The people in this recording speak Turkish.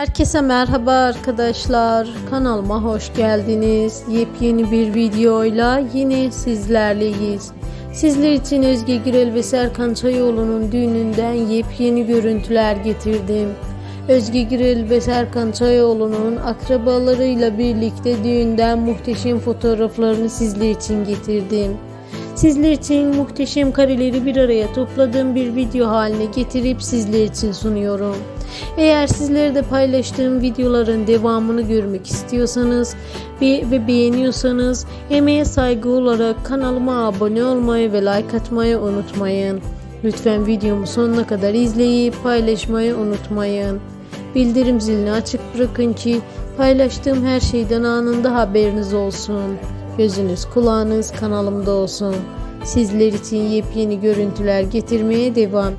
Herkese merhaba arkadaşlar. Kanalıma hoş geldiniz. Yepyeni bir videoyla yine sizlerleyiz. Sizler için Özge Gürel ve Serkan Çayoğlu'nun düğününden yepyeni görüntüler getirdim. Özge Gürel ve Serkan Çayoğlu'nun akrabalarıyla birlikte düğünden muhteşem fotoğraflarını sizler için getirdim. Sizler için muhteşem kareleri bir araya topladığım bir video haline getirip sizler için sunuyorum. Eğer sizleri de paylaştığım videoların devamını görmek istiyorsanız ve ve beğeniyorsanız emeğe saygı olarak kanalıma abone olmayı ve like atmayı unutmayın. Lütfen videomu sonuna kadar izleyip paylaşmayı unutmayın. Bildirim zilini açık bırakın ki paylaştığım her şeyden anında haberiniz olsun. Gözünüz kulağınız kanalımda olsun. Sizler için yepyeni görüntüler getirmeye devam